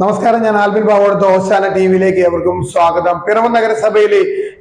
നമസ്കാരം ഞാൻ ആൽബിൻ ബാബോടത്ത് ഓശാന ടി വിയിലേക്ക് ഏവർക്കും സ്വാഗതം. പിറവ നഗരസഭയിലെ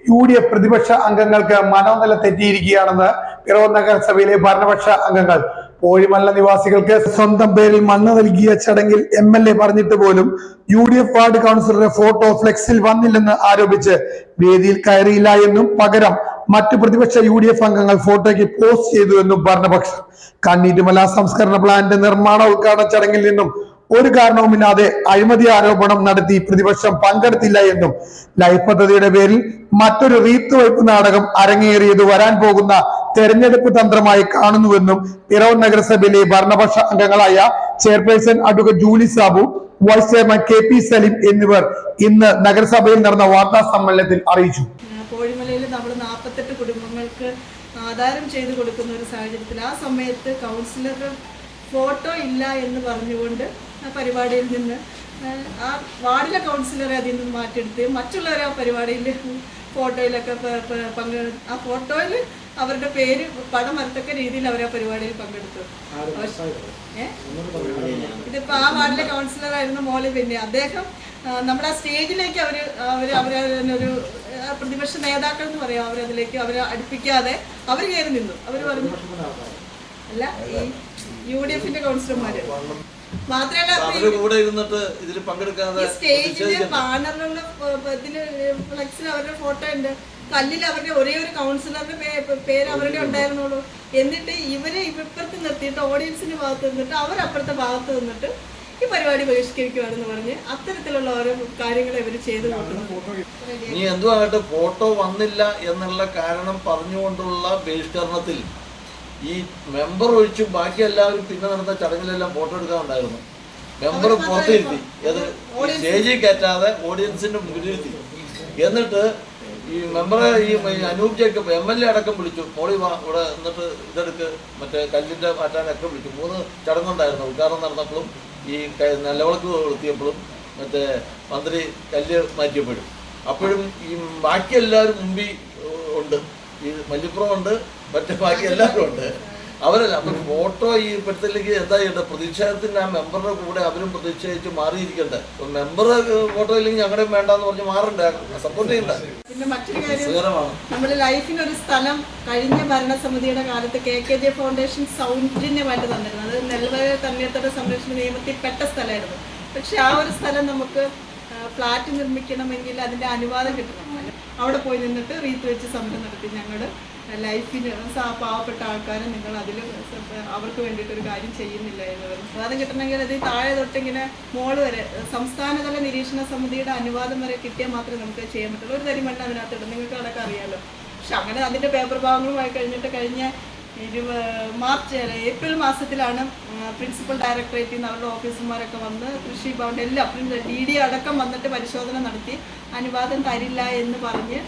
യു ഡി എഫ് പ്രതിപക്ഷ അംഗങ്ങൾക്ക് മനോനില തെറ്റിയിരിക്കുകയാണെന്ന് പിറവ നഗരസഭയിലെ ഭരണപക്ഷ അംഗങ്ങൾ കോഴിമല്ല നിവാസികൾക്ക് സ്വന്തം പേരിൽ മണ്ണ് നൽകിയ ചടങ്ങിൽ എം എൽ എ പറഞ്ഞിട്ട് പോലും യു ഡി എഫ് വാർഡ് കൗൺസിലറുടെ ഫോട്ടോ ഫ്ലെക്സിൽ വന്നില്ലെന്ന് ആരോപിച്ച് വേദിയിൽ കയറിയില്ല എന്നും പകരം മറ്റു പ്രതിപക്ഷ യു ഡി എഫ് അംഗങ്ങൾ ഫോട്ടോയ്ക്ക് പോസ്റ്റ് ചെയ്തു എന്നും ഭരണപക്ഷം. കണ്ണീറ്റുമല സംസ്കരണ പ്ലാന്റ് നിർമ്മാണ ഉദ്ഘാടന ചടങ്ങിൽ നിന്നും ഒരു കാരണവുമില്ലാതെ അഴിമതി ആരോപണം നടത്തി പ്രതിപക്ഷം പങ്കെടുത്തില്ല എന്നും ലൈഫ് പദ്ധതിയുടെ പേരിൽ മറ്റൊരു റീത്തുവയ്പ് നാടകം അരങ്ങേറിയത് വരാൻ പോകുന്ന തെരഞ്ഞെടുപ്പ് തന്ത്രമായി കാണുന്നുവെന്നും പിറവം നഗരസഭയിലെ ഭരണപക്ഷ അംഗങ്ങളായ chairperson advocate Julie Sabu vice chairman K P Saleem എന്നിവർ ഇന്ന് നഗരസഭയിൽ നടന്ന വാർത്താ സമ്മേളനത്തിൽ അറിയിച്ചു. കോഴിമലയിൽ നമ്മൾ നാൽപ്പത്തെട്ട് കുടുംബങ്ങൾക്ക് ആധാരം ചെയ്തു കൊടുക്കുന്ന ഒരു സാഹചര്യത്തിൽ ആ സമയത്ത് കൗൺസിലർ ഫോട്ടോ ഇല്ല എന്ന് പറഞ്ഞുകൊണ്ട് പരിപാടിയിൽ നിന്ന് ആ, വാർഡിലെ കൗൺസിലറെ അതിൽ നിന്ന് മാറ്റിയെടുത്ത് മറ്റുള്ളവരെ ആ പരിപാടിയിൽ ഫോട്ടോയിലൊക്കെ പ- പ- ആ ഫോട്ടോയിൽ അവരുടെ പേര് പടം വരത്തക്ക രീതിയിൽ അവർ ആ പരിപാടിയിൽ പങ്കെടുത്തു. ഇതിപ്പോൾ ഇതിപ്പോ ആ വാർഡിലെ കൗൺസിലർ ആയിരുന്നു മോളി. പിന്നെ അദ്ദേഹം നമ്മുടെ ആ സ്റ്റേജിലേക്ക് അവർ അവർ അവരൊരു പ്രതിപക്ഷ നേതാക്കൾ എന്ന് പറയാം അവരതിലേക്ക് അവരെ അടുപ്പിക്കാതെ അവർ കയറി നിന്നു. അവർ പറഞ്ഞു അല്ല ഈ യു ഡി എഫിന്റെ കൗൺസിലർമാര്. മാത്രമല്ല കൂടെ ഇരുന്നിട്ട് ഇതിൽ പങ്കെടുക്കാതെ ഈ ബാനറിലുള്ള ഇതിൽ ഫ്ലക്സിൽ അവരുടെ ഫോട്ടോ ഉണ്ട്. കല്ലിൽ അവരുടെ ഒരേ ഒരു കൗൺസിലറുടെ പേര് അവരുടെ ഉണ്ടായിരുന്നുള്ളൂ. എന്നിട്ട് ഇവരെ ഇപ്പുറത്ത് നിർത്തിയിട്ട് ഓഡിയൻസിന്റെ ഭാഗത്ത് നിന്നിട്ട് അവരപ്പുറത്തെ ഭാഗത്ത് നിന്നിട്ട് ഈ പരിപാടി ബഹിഷ്കരിക്കുവാണെന്ന് പറഞ്ഞ് അത്തരത്തിലുള്ള ഓരോ കാര്യങ്ങൾ ഇവർ ചെയ്തു കൊടുക്കുന്നു നീ എന്തുവാകട്ടെ ഫോട്ടോ വന്നില്ല എന്നുള്ള കാരണം പറഞ്ഞുകൊണ്ടുള്ള ബഹിഷ്കരണത്തിൽ ഈ മെമ്പർ ഒഴിച്ച് ബാക്കി എല്ലാവരും പിന്നെ നടന്ന ചടങ്ങിലെല്ലാം ഫോട്ടോ എടുക്കാറുണ്ടായിരുന്നു. മെമ്പർ പുറത്തിരുത്തി. അത് സ്റ്റേജിൽ കയറ്റാതെ ഓഡിയൻസിന്റെ മുന്നിലിരുത്തി. എന്നിട്ട് ഈ മെമ്പറെ ഈ Anoop Jacob M L A അടക്കം വിളിച്ചു. പോളി വാ ഇവിടെ എന്നിട്ട് ഇതെടുക്ക്. മറ്റേ കല്ലിന്റെ മാറ്റാനൊക്കെ വിളിച്ചു. മൂന്ന് ചടങ്ങുണ്ടായിരുന്നു. ഉദ്ഘാടനം നടന്നപ്പോഴും ഈ നിലവിളക്ക് കൊളുത്തിയപ്പോഴും മറ്റേ മന്ത്രി കല്ല് മാറ്റിയപ്പോഴും. അപ്പോഴും ഈ ബാക്കി എല്ലാവരും മുമ്പിൽ ഉണ്ട്. ഈ മല്ലിപ്പുറം ഉണ്ട് മറ്റേ ബാക്കി എല്ലാവരും ഉണ്ട്. അവരല്ല അപ്പൊ ഫോട്ടോ ഈ ഇപ്പോഴത്തേക്ക് എന്താ ചെയ്യേണ്ടത് പ്രതിഷേധത്തിന്റെ ആ മെമ്പറുടെ കൂടെ അവരും പ്രതിഷേധിച്ച് മാറിയിരിക്കണ്ടേ. മെമ്പർ ഫോട്ടോ ഇല്ലെങ്കിൽ ഞങ്ങളുടെയും വേണ്ടെന്ന് പറഞ്ഞ് മാറണ്ടേ. സപ്പോർട്ട് ചെയ്യണ്ട. പിന്നെ മറ്റൊരു കാര്യം നമ്മുടെ ലൈഫിന് ഒരു സ്ഥലം കഴിഞ്ഞ ഭരണസമിതിയുടെ കാലത്ത് കെ കെ ജെ ഫൗണ്ടേഷൻ സൗജന്യമായിട്ട് തന്നിരുന്നു. അത് നെൽവയ തണ്ണീർത്തട സംരക്ഷണ നിയമത്തിൽ പെട്ട സ്ഥലമായിരുന്നു. പക്ഷെ ആ ഒരു സ്ഥലം നമുക്ക് ഫ്ലാറ്റ് നിർമ്മിക്കണമെങ്കിൽ അതിന്റെ അനുവാദം കിട്ടണം. അവിടെ പോയി നിന്നിട്ട് റീത്ത് വെച്ച് സമരം നടത്തി. ഞങ്ങൾ ലൈഫിന് പാവപ്പെട്ട ആൾക്കാരെ നിങ്ങൾ അതിൽ അവർക്ക് വേണ്ടിയിട്ട് ഒരു കാര്യം ചെയ്യുന്നില്ല എന്ന് പറഞ്ഞു. അനുവാദം കിട്ടണമെങ്കിൽ അത് താഴെ തൊട്ടിങ്ങനെ മോൾ വരെ സംസ്ഥാനതല നിരീക്ഷണ സമിതിയുടെ അനുവാദം വരെ കിട്ടിയാൽ മാത്രമേ നമുക്ക് ചെയ്യാൻ പറ്റുള്ളൂ. ഒരു തരി മണ്ണ് അതിനകത്ത് ഇടും. നിങ്ങൾക്ക് അതൊക്കെ അറിയാലോ. പക്ഷെ അങ്ങനെ അതിന്റെ പേപ്പർ ഭാഗങ്ങളുമായി കഴിഞ്ഞിട്ട് കഴിഞ്ഞ ഇരുപ മാർച്ച് ഏപ്രിൽ മാസത്തിലാണ് പ്രിൻസിപ്പൽ ഡയറക്ടറേറ്റിൽ നിന്ന് അവരുടെ ഓഫീസർമാരൊക്കെ വന്ന് കൃഷി ഭവന്റെ എല്ലാം ഡി ഡി അടക്കം വന്നിട്ട് പരിശോധന നടത്തി അനുവാദം തരില്ല എന്ന് പറഞ്ഞ്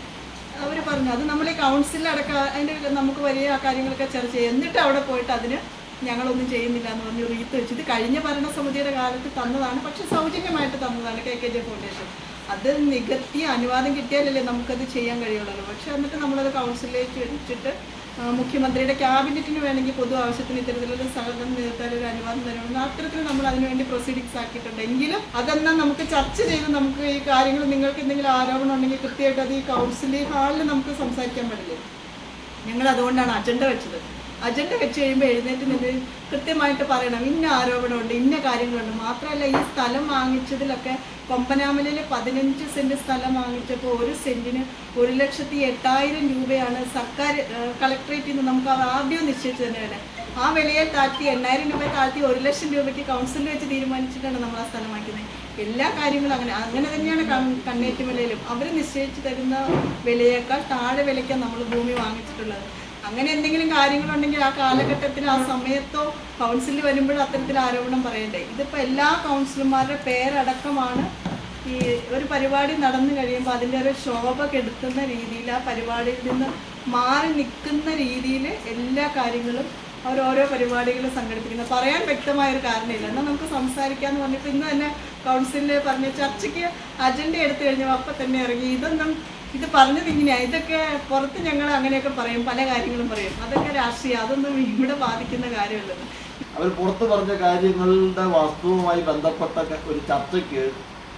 അവർ പറഞ്ഞു അത് നമ്മൾ ഈ കൗൺസിലിൽ അടക്കം അതിന്റെ നമുക്ക് വലിയ കാര്യങ്ങളൊക്കെ ചർച്ച ചെയ്യും. എന്നിട്ട് അവിടെ പോയിട്ട് അതിന് ഞങ്ങളൊന്നും ചെയ്യുന്നില്ല എന്ന് പറഞ്ഞ് റീത്ത് വെച്ച്. ഇത് കഴിഞ്ഞ ഭരണസമിതിയുടെ കാലത്ത് തന്നതാണ് പക്ഷെ സൗജന്യമായിട്ട് തന്നതാണ് കെ കെ ജെ ഫൗണ്ടേഷൻ. അത് നികത്തി അനുവാദം കിട്ടിയാലല്ലേ നമുക്കത് ചെയ്യാൻ കഴിയുള്ളൂ. പക്ഷെ എന്നിട്ട് നമ്മളത് കൗൺസിലിലേക്ക് വെച്ചിട്ട് മുഖ്യമന്ത്രിയുടെ ക്യാബിനറ്റിന് വേണമെങ്കിൽ പൊതു ആവശ്യത്തിന് ഇത്തരത്തിലുള്ള സഹകരണം നികത്താൻ ഒരു അനുവാദം തരണമെന്ന് അത്തരത്തിൽ നമ്മൾ അതിനുവേണ്ടി പ്രൊസീഡിങ്സ് ആക്കിയിട്ടുണ്ട്. എങ്കിലും അതെന്നാൽ നമുക്ക് ചർച്ച ചെയ്ത് നമുക്ക് ഈ കാര്യങ്ങൾ നിങ്ങൾക്ക് എന്തെങ്കിലും ആരോപണം ഉണ്ടെങ്കിൽ കൃത്യമായിട്ട് അത് ഈ കൗൺസിലിംഗ് ഹാളിൽ നമുക്ക് സംസാരിക്കാൻ പറ്റില്ല? ഞങ്ങൾ അതുകൊണ്ടാണ് അജണ്ട വെച്ചത്. അജണ്ട വെച്ച് കഴിയുമ്പോൾ എഴുന്നേറ്റ് നിന്ന് കൃത്യമായിട്ട് പറയണം. ഇന്ന ആരോപണമുണ്ട് ഇന്ന കാര്യങ്ങളുണ്ട്. മാത്രമല്ല ഈ സ്ഥലം വാങ്ങിച്ചതിലൊക്കെ കൊമ്പനാമലയിൽ പതിനഞ്ച് സെന്റ് സ്ഥലം വാങ്ങിച്ചപ്പോൾ ഒരു സെന്റിന് ഒരു ലക്ഷത്തി എട്ടായിരം രൂപയാണ് സർക്കാർ കളക്ടറേറ്റിൽ നിന്ന് നമുക്ക് ആദ്യം നിശ്ചയിച്ചു തന്നെ വില ആ വിലയെ താഴ്ത്തി എണ്ണായിരം രൂപ താഴ്ത്തി ഒരു ലക്ഷം രൂപയ്ക്ക് കൗൺസിലിൽ വെച്ച് തീരുമാനിച്ചിട്ടാണ് നമ്മൾ ആ സ്ഥലം വാങ്ങിക്കുന്നത്. എല്ലാ കാര്യങ്ങളും അങ്ങനെ അങ്ങനെ തന്നെയാണ് കണ്ണേറ്റുമലയിലും അവർ നിശ്ചയിച്ചു തരുന്ന വിലയേക്കാൾ താഴെ വിലയ്ക്കാണ് നമ്മൾ ഭൂമി വാങ്ങിച്ചിട്ടുള്ളത്. അങ്ങനെ എന്തെങ്കിലും കാര്യങ്ങളുണ്ടെങ്കിൽ ആ കാലഘട്ടത്തിൽ ആ സമയത്തോ കൗൺസിലിൽ വരുമ്പോഴും അത്തരത്തിൽ ആരോപണം പറയണ്ടേ? ഇതിപ്പോൾ എല്ലാ കൗൺസിലർമാരുടെ പേരടക്കമാണ് ഈ ഒരു പരിപാടി നടന്നു കഴിയുമ്പോൾ അതിന്റെ ഒരു ശോഭ കെടുത്തുന്ന രീതിയിൽ ആ പരിപാടിയിൽ നിന്ന് മാറി നിൽക്കുന്ന രീതിയിൽ എല്ലാ കാര്യങ്ങളും അവർ ഓരോ പരിപാടികൾ സംഘടിപ്പിക്കുന്നത് പറയാൻ വ്യക്തമായ ഒരു കാരണമില്ല. എന്നാൽ നമുക്ക് സംസാരിക്കാന്ന് പറഞ്ഞിപ്പോൾ ഇന്ന് തന്നെ കൗൺസിലിൽ പറഞ്ഞ ചർച്ചയ്ക്ക് അജണ്ട എടുത്തു കഴിഞ്ഞപ്പോൾ അപ്പം തന്നെ ഇറങ്ങി. ഇതൊന്നും ഇത് പറഞ്ഞത് ഇങ്ങനെയാണ് ഇതൊക്കെ പുറത്ത് ഞങ്ങൾ അങ്ങനെയൊക്കെ പറയും പല കാര്യങ്ങളും പറയും. അതൊക്കെ രാഷ്ട്രീയം. അതൊന്നും ഇവിടെ ബാധിക്കുന്ന കാര്യമല്ലെന്ന് അവർ പുറത്ത് പറഞ്ഞ കാര്യങ്ങളുടെ വാസ്തവവുമായി ബന്ധപ്പെട്ട ഒരു ചർച്ചയ്ക്ക്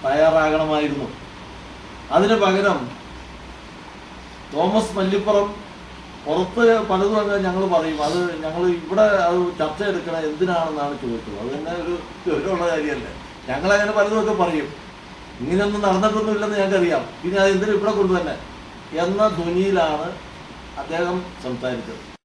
തയ്യാറാകണമായിരുന്നു. അതിന് പകരം തോമസ് മല്ലിപ്പുറം പുറത്ത് പലതും അങ്ങനെ ഞങ്ങൾ പറയും. അത് ഞങ്ങൾ ഇവിടെ അത് ചർച്ച എടുക്കണ എന്തിനാണെന്നാണ് ചോദിച്ചത്. അത് തന്നെ ഒരു ഉള്ള കാര്യമല്ലേ. ഞങ്ങളങ്ങനെ പലതുമൊക്കെ പറയും. ഇങ്ങനെയൊന്നും നടന്നിട്ടൊന്നുമില്ലെന്ന് ഞങ്ങൾക്കറിയാം. പിന്നെ അത് എന്തിനും ഇവിടെ കൊണ്ടുതന്നെ എന്ന ധ്വനിയിലാണ് അദ്ദേഹം സംസാരിച്ചത്.